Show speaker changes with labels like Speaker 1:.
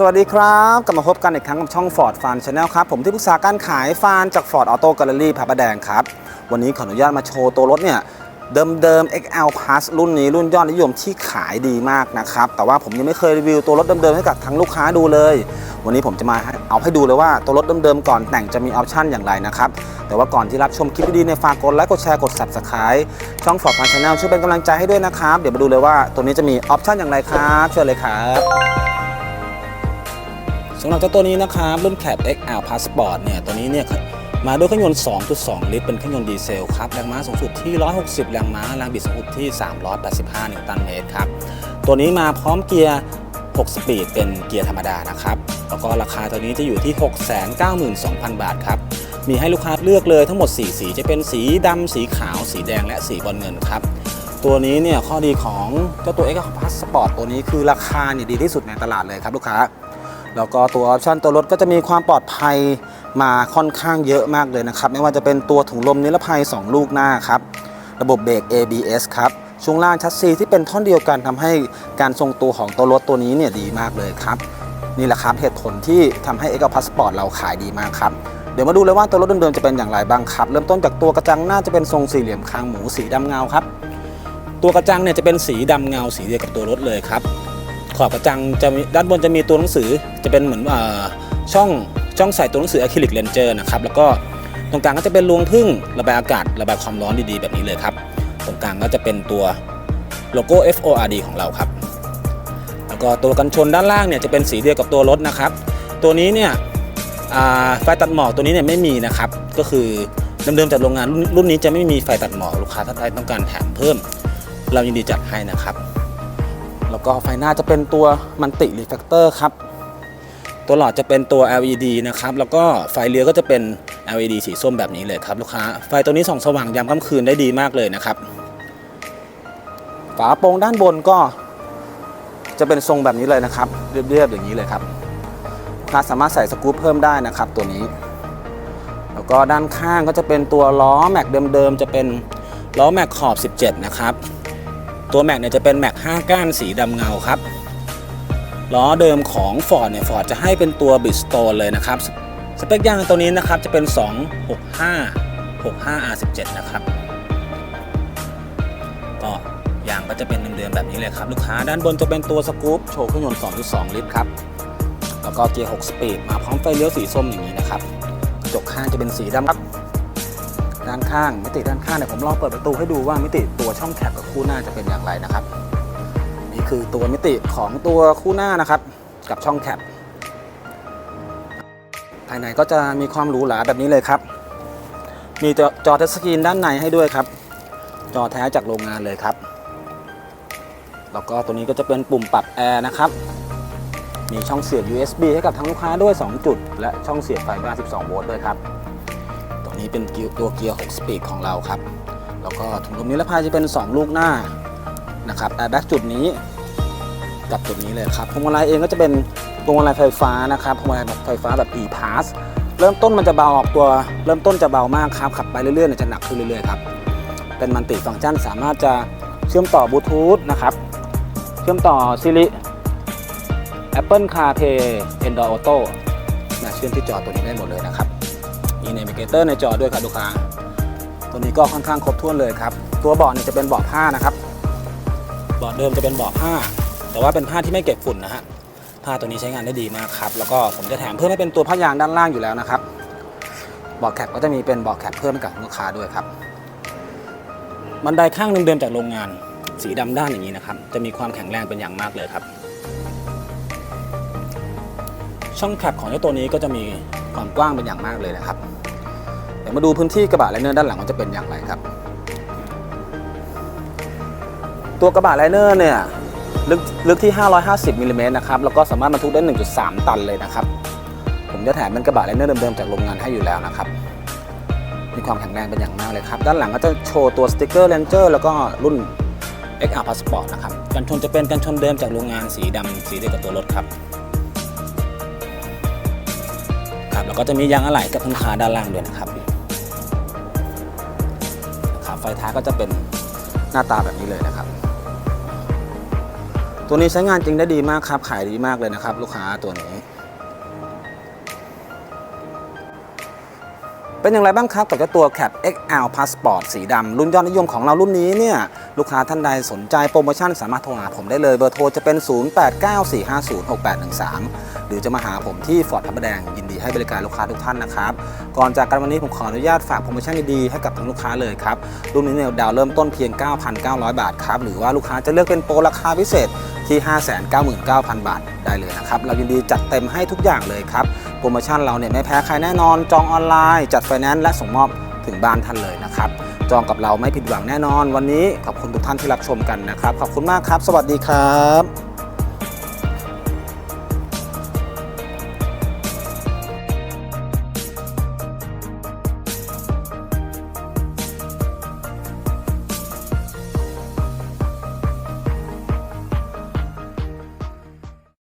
Speaker 1: สวัสดีครับ กลับมาพบกันอีกครั้งกับช่อง Ford Fan Channel ครับ ผมที่ปรึกษาการขายฟานจาก Ford Auto Gallery พระประแดงครับ วันนี้ขออนุญาตมาโชว์ตัวรถเนี่ย เดิมๆ XL Plus รุ่นนี้รุ่นยอดนิยมที่ขายดีมากนะครับ แต่ว่าผมยังไม่เคยรีวิวตัวรถเดิมๆ ให้กับทั้งลูกค้าดูเลย วันนี้ผมจะมาเอาให้ดูเลยว่าตัวรถเดิมๆก่อนแต่งจะมีออปชั่นอย่างไรนะครับแต่ว่าก่อนที่รับชมคลิปดีๆในฝากกดไลค์กดแชร์กด Subscribe ช่อง Ford Fan Channel ช่วยเป็นกำลังใจให้ด้วยนะครับเดี๋ยวมาดูเลยว่าตัวนี้จะมีออปชั่นอย่างไรครับเชิญเลยครับ สำหรับเจ้าตัวนี้นะครับรุ่นแคป XL Passport เนี่ยตัวนี้เนี่ยมาด้วยเครื่องยนต์ 2.2 ลิตร เป็นเครื่องยนต์ดีเซลครับ แรงม้าสูงสุดที่ 160 แรงม้า แรงบิดสูงสุดที่ 385 นิวตันเมตรครับ ตัวนี้มาพร้อมเกียร์ 6 สปีด เป็นเกียร์ธรรมดานะครับ แล้วก็ราคาตัวนี้จะอยู่ที่ 692,000 บาทครับ มีให้ลูกค้าเลือกเลยทั้งหมด 4 สี จะเป็นสีดำ สีขาว สีแดง และสีบอลเงินครับ ตัวนี้เนี่ยข้อดีของเจ้าตัว X Passport ตัวนี้คือราคาเนี่ยดีที่สุดในตลาดเลยครับลูกค้า แล้วก็ตัวออปชันตัวรถก็จะมีความปลอดภัยมาค่อนข้างเยอะมากเลยนะครับ ไม่ว่าจะเป็นตัวถุงลมนิรภัย 2 ลูกหน้าครับ ระบบเบรก ABS ครับช่วงล่างชัสซีที่เป็นท่อนเดียวกันทำให้การทรงตัวของตัวรถตัวนี้เนี่ยดีมากเลยครับ นี่แหละครับเหตุผลที่ทำให้ x อ p a s s p o r t เราขายดีมากครับ เดี๋ยวมาดูเลยว่าตัวรถเดิมๆจะเป็นอย่างไรบ้างครับ เริ่มต้นจากตัวกระจังหน้าจะเป็นทรงสี่เหลี่ยมคางหมูสีดำเงาครับ ตัวกระจังเนี่ยจะเป็นสีดำเงาสีเดียวกับตัวรถเลยครับ ขอบกระจังจะมีด้านบนจะมีตัวหนังสือจะเป็นเหมือนอช่องช่องใส่ตัวหนังสืออะคริลิกเลนเจอร์นะครับแล้วก็ตรงกลางก็จะเป็นรวงพึ่งระบายอากาศระบายความร้อนดีๆ แบบนี้เลยครับ ตรงกลางก็จะเป็นตัวโลโก้ FORD ของเราครับ แล้วก็ตัวกันชนด้านล่างเนี่ยจะเป็นสีเดียวกับตัวรถนะครับ ตัวนี้เนี่ยไฟตัดหมอกตัวนี้เนี่ยไม่มีนะครับ ก็คือเดิมๆจากโรงงานรุ่นรุ่นนี้จะไม่มีไฟตัดหมอกลูกค้าท่านใดต้องการแถมเพิ่ม เรายินดีจัดให้นะครับ แล้วก็ไฟหน้าจะเป็นตัวมันติรีแฟกเตอร์ครับ ตัวหลอดจะเป็นตัว LED นะครับ แล้วก็ไฟเลี้ยวก็จะเป็น LED สีส้มแบบนี้เลยครับลูกค้า ไฟตัวนี้ส่องสว่างยามค่ำคืนได้ดีมากเลยนะครับ ฝาโปร่งด้านบนก็จะเป็นทรงแบบนี้เลยนะครับ เรียบๆอย่างนี้เลยครับลาสามารถใส่สกรูปเพิ่มได้นะครับตัวนี้ แล้วก็ด้านข้างก็จะเป็นตัวล้อแม็กเดิมๆจะเป็นล้อแม็กขอบ 17 นะครับ ตัวแม็กเนี่ยจะเป็นแม็ก5ก้านสีดำเงาครับล้อเดิมของ Ford เนี่ย Ford จะให้เป็นตัว Bridgestone เลยนะครับ สเปคยางตัวนี้นะครับจะเป็น 265 65 R17 นะครับ ก็ยางก็จะเป็นเดิมๆแบบนี้เลยครับ ลูกค้าด้านบนจะเป็นตัวสกู๊ปโชว์เครื่องยนต์ 2.2 ลิตรครับ แล้วก็เกียร์6สปีดมาพร้อมไฟเลี้ยวสีส้มอย่างนี้นะครับ กระจกข้างจะเป็นสีดำครับ ด้านข้าง มิติด้านข้างเนี่ยผมลองเปิดประตูให้ดูว่ามิติตัวช่องแคปกับคู่หน้าจะเป็นอย่างไรนะครับ นี่คือตัวมิติของตัวคู่หน้านะครับ กับช่องแคปภายในก็จะมีความหรูหราแบบนี้เลยครับ มีจอจอทัชสกรีนด้านในให้ด้วยครับ จอแท้จากโรงงานเลยครับ แล้วก็ตัวนี้ก็จะเป็นปุ่มปรับแอร์นะครับมีช่องเสียบ USB ให้กับทั้งลูกค้าด้วย 2 จุด และช่องเสียบไฟฟ้า12 โวลต์ด้วยครับ นี้เป็นตัวเกียร์ 6 สปีดของเราครับ แล้วก็ถุงลมนิรภัยจะเป็น 2 ลูกหน้านะครับแอร์แบ็กจุดนี้กับจุดนี้เลยครับพวงมาลัยเองก็จะเป็นพวงมาลัยไฟฟ้านะครับพวงมาลัยไฟฟ้าแบบ e-pass เริ่มต้นมันจะเบาออกตัว เริ่มต้นจะเบามากครับ ขับไปเรื่อยๆเนี่ยจะหนักขึ้นเรื่อยๆครับเป็นมันติฟังก์ชันสามารถจะเชื่อมต่อบลูทูธนะครับ เชื่อมต่อ Siri Apple CarPlay Android Auto นะเชื่อมที่จอตัวนี้ได้หมดเลยนะครับ มี Navigator ในจอด้วยครับลูกค้า ตัวนี้ก็ค่อนข้างครบถ้วนเลยครับ ตัวเบาะเนี่ยจะเป็นเบาะผ้านะครับ เบาะเดิมจะเป็นเบาะผ้า แต่ว่าเป็นผ้าที่ไม่เก็บฝุ่นนะฮะ ผ้าตัวนี้ใช้งานได้ดีมากครับ แล้วก็ผมจะแถมเพิ่มให้เป็นตัวผ้ายางด้านล่างอยู่แล้วนะครับ เบาะแคปก็จะมีเป็นเบาะแคปเพิ่มให้กับลูกค้าด้วยครับ บันไดข้างเดิมๆจากโรงงาน สีดำด้านอย่างนี้นะครับ จะมีความแข็งแรงเป็นอย่างมากเลยครับช่องแคปของเจ้าตัวนี้ก็จะมีความกว้างเป็นอย่างมากเลยนะครับ ดี๋ยวมาดูพื้นที่กระบะไลเนอร์ด้านหลังมันจะเป็นอย่างไรครับ ตัวกระบะไลเนอร์เนี่ยลึกลึกที่ 550มิลลิเมตรนะครับแล้วก็สามารถบรรทุกได้ 1.3 ตันเลยนะครับ ผมจะแถมเป็นกระบะไลเนอร์เดิมๆจากโรงงานให้อยู่แล้วนะครับมีความแข็งแรงเป็นอย่างมากเลยครับ ด้านหลังก็จะโชว์ตัวสติกเกอร์เลนเจอร์แล้วก็รุ่น XR Passport นะครับกันชนจะเป็นกันชนเดิมจากโรงงานสีดำสีเดียวกับตัวรถครับครับแล้วก็จะมียางอะไหล่กับทั้งขาด้านล่างด้วยนะครับ ท้ายก็จะเป็นหน้าตาแบบนี้เลยนะครับ ตัวนี้ใช้งานจริงได้ดีมากครับ ขายดีมากเลยนะครับ ลูกค้าตัวนี้ เป็นอย่างไรบ้างครับกับเจ้าตัว Cap XL Passport สีดำรุ่นยอดนิยมของเรารุ่นนี้เนี่ยลูกค้าท่านใดสนใจโปรโมชั่นสามารถโทรหาผมได้เลยเบอร์โทรจะเป็น 0894506813 หรือจะมาหาผมที่ฟอร์ดพระประแดงยินดีให้บริการลูกค้าทุกท่านนะครับ ก่อนจากกันวันนี้ผมขออนุญาตฝากโปรโมชั่นดีๆให้กับทางลูกค้าเลยครับ รุ่นนี้เนี่ยดาวเริ่มต้นเพียง 9,900 บาทครับหรือว่าลูกค้าจะเลือกเป็นโปรราคาพิเศษที่ 599,000 บาทได้เลยนะครับเรายินดีจัดเต็มให้ทุกอย่างเลยครับ โปรโมชั่นเราเนี่ยไม่แพ้ใครแน่นอน จองออนไลน์ จัดไฟแนนซ์และส่งมอบถึงบ้านท่านเลยนะครับ จองกับเราไม่ผิดหวังแน่นอน วันนี้ขอบคุณทุกท่านที่รับชมกันนะครับ ขอบคุณมากครับ สวัสดีครับ